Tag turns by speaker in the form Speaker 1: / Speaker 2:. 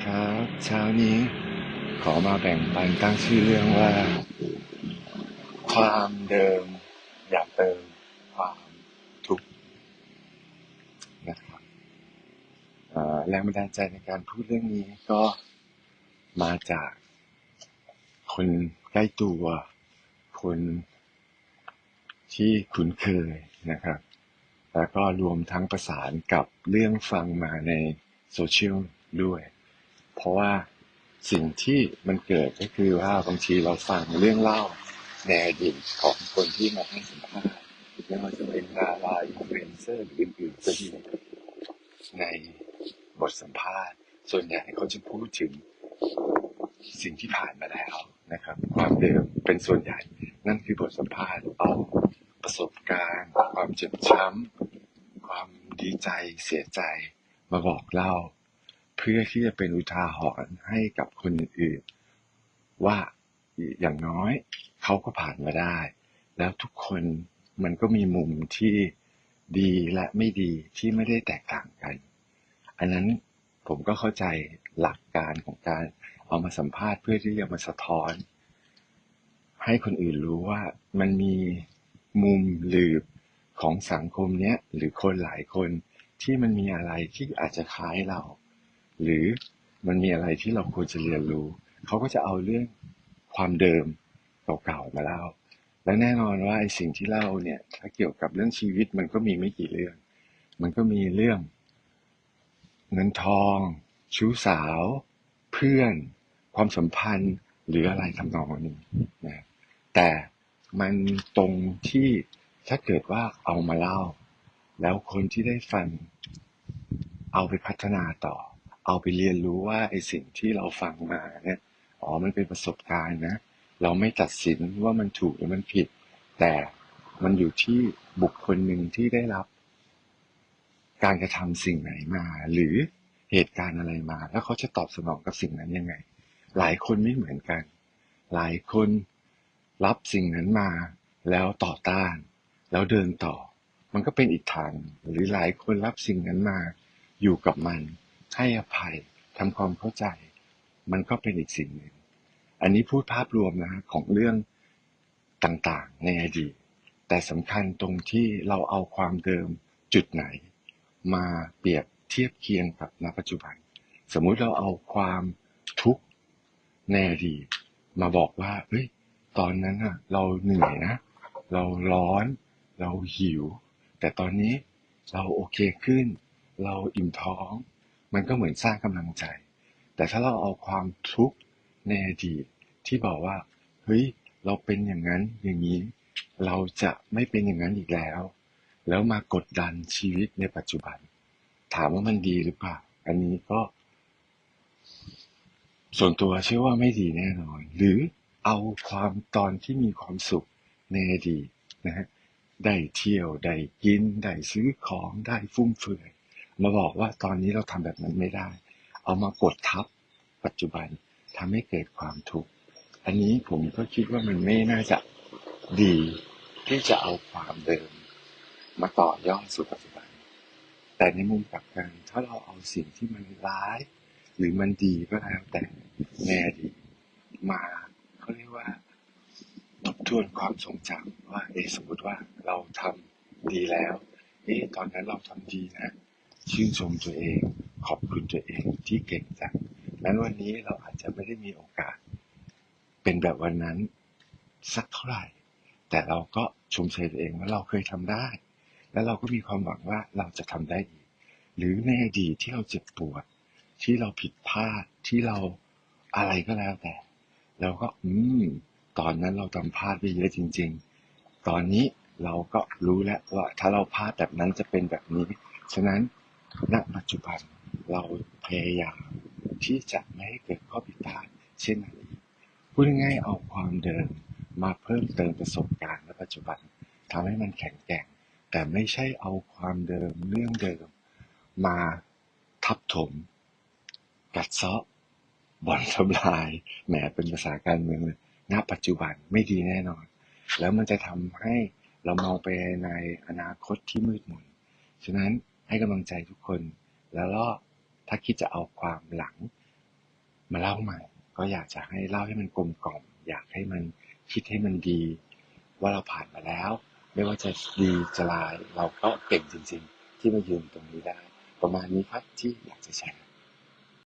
Speaker 1: ครับเช้านี้ขอมาแบ่งปันตั้งชื่อเรื่องว่า ความเดิมอย่าเติมความทุกข์นะครับแรงบันดาลใจในการพูดเรื่องนี้ก็มาจากคนใกล้ตัว คนที่คุ้นเคยนะครับ แล้วก็รวมทั้งประสานกับเรื่องฟังมาในโซเชียลด้วย เพราะว่าสิ่งที่มันเกิดก็คือว่าบางทีเราฟังเรื่องเล่าในอดีตของคนที่มาให้สัมภาษณ์ไม่ว่าจะเป็นดาราอินฟลูเอนเซอร์หรืออื่นๆก็ดีในบทสัมภาษณ์ ส่วนใหญ่เขาจะพูดถึงสิ่งที่ผ่านมาแล้วนะครับ ความเดิมเป็นส่วนใหญ่ นั่นคือบทสัมภาษณ์เอาประสบการณ์ ความเจ็บช้ำความดีใจเสียใจมาบอกเล่า พื่อที่จะเป็นอุทาหรณ์ให้กับคนอื่นๆ ว่าอย่างน้อยเขาก็ผ่านมาได้ แล้วทุกคนมันก็มีมุมที่ดีและไม่ดีที่ไม่ได้แตกต่างกัน อันนั้นผมก็เข้าใจหลักการของการเอามาสัมภาษณ์เพื่อที่จะมาสะท้อน ให้คนอื่นรู้ว่ามันมีมุมหลืบของสังคมเนี้ยหรือคนหลายคนที่มันมีอะไรที่อาจจะคล้ายเรา หรือมันมีอะไรที่เราควรจะเรียนรู้ เขาก็จะเอาเรื่องความเดิมเก่าๆมาเล่า และแน่นอนว่าไอ้สิ่งที่เล่าเนี่ย ถ้าเกี่ยวกับเรื่องชีวิตมันก็มีไม่กี่เรื่อง มันก็มีเรื่อง เงินทอง ชู้สาว เพื่อน ความสัมพันธ์ หรืออะไรทำนองนี้นะแต่มันตรงที่ถ้าเกิดว่าเอามาเล่า แล้วคนที่ได้ฟังเอาไปพัฒนาต่อ เอาไปเรียนรู้ว่าไอ้สิ่งที่เราฟังมาเนี่ยอ๋อมันเป็นประสบการณ์นะ เราไม่ตัดสินว่ามันถูกหรือมันผิด แต่มันอยู่ที่บุคคลหนึ่งที่ได้รับ การกระทำสิ่งไหนมา หรือเหตุการณ์อะไรมา แล้วเขาจะตอบสนองกับสิ่งนั้นยังไง หลายคนไม่เหมือนกัน หลายคนรับสิ่งนั้นมา แล้วต่อต้าน แล้วเดินต่อ มันก็เป็นอีกทาง หรือหลายคนรับสิ่งนั้นมา อยู่กับมัน ให้อภัยทำความเข้าใจ มันก็เป็นอีกสิ่งหนึ่ง อันนี้พูดภาพรวมนะของเรื่องต่างๆ ในอดีตแต่สำคัญตรงที่เราเอาความเดิมจุดไหน มาเปรียบเทียบเคียงกับณปัจจุบัน สมมุติเราเอาความทุกข์ในอดีตมาบอกว่าเฮ้ยตอนนั้นอะเราเหนื่อยนะ เราร้อน เราหิว แต่ตอนนี้เราโอเคขึ้น เราอิ่มท้อง มันก็เหมือนสร้างกำลังใจ แต่ถ้าเราเอาความทุกข์ในอดีตที่บอกว่า เฮ้ย เราเป็นอย่างนั้นอย่างนี้ เราจะไม่เป็นอย่างนั้นอีกแล้ว แล้วมากดดันชีวิตในปัจจุบัน ถามว่ามันดีหรือเปล่า อันนี้ก็ ส่วนตัวเชื่อว่าไม่ดีแน่นอน หรือเอาความตอนที่มีความสุขในอดีตนะฮะ ได้เที่ยว ได้กิน ได้ซื้อของ ได้ฟุ่มเฟือย มาบอกว่าตอนนี้เราทำแบบนั้นไม่ได้ เอามากดทับปัจจุบันทำให้เกิดความทุกข์ อันนี้ผมก็คิดว่ามันไม่น่าจะดีที่จะเอาความเดิม มาต่อยอดสู่ปัจจุบัน แต่ในมุมกลับกันถ้าเราเอาสิ่งที่มันร้าย หรือมันดีก็แล้วแต่ในอดีตมาเขาเรียกว่าทบทวนความทรงจำว่าเอสมมติว่าเราทำดีแล้วเอะตอนนั้นเราทำดีนะ ชื่นชมตัวเอง ขอบคุณตัวเองที่เก่งจังนั้นวันนี้เราอาจจะไม่ได้มีโอกาส เป็นแบบวันนั้นสักเท่าไหร่ แต่เราก็ชมเชยตัวเองว่าเราเคยทำได้ แล้วเราก็มีความหวังว่าเราจะทำได้อีก หรือในอดีตที่เราเจ็บปวด ที่เราผิดพลาดที่เราอะไรก็แล้วแต่เราก็อืมตอนนั้นเราทำพลาดไปเยอะจริง ๆ ตอนนี้เราก็รู้แล้วว่าถ้าเราพลาดแบบนั้นจะเป็นแบบนี้ ฉะนั้น ณปัจจุบันเราพยายามที่จะไม่ให้เกิดข้อผิดพลาดเช่นนั้นพูดง่ายๆเอาความเดิมมาเพิ่มเติมประสบการณ์ในปัจจุบันทำให้มันแข็งแกร่ง แต่ไม่ใช่เอาความเดิมเรื่องเดิม มาทับถม กัดเซาะบ่อนทำลายแหมเป็นภาษาการเมืองเลยณปัจจุบันไม่ดีแน่นอน แล้วมันจะทำให้เรามองไปในอนาคตที่มืดมนฉะนั้น ให้กำลังใจทุกคน แล้วก็ถ้าคิดจะเอาความหลังมาเล่าใหม่ ก็อยากจะให้เล่าให้มันกลมกล่อม อยากให้มันคิดให้มันดี ว่าเราผ่านมาแล้ว ไม่ว่าจะดีจะลายเราก็เก่งจริง ๆ ที่มายืนตรงนี้ได้ ประมาณนี้ครับที่อยากจะแชร์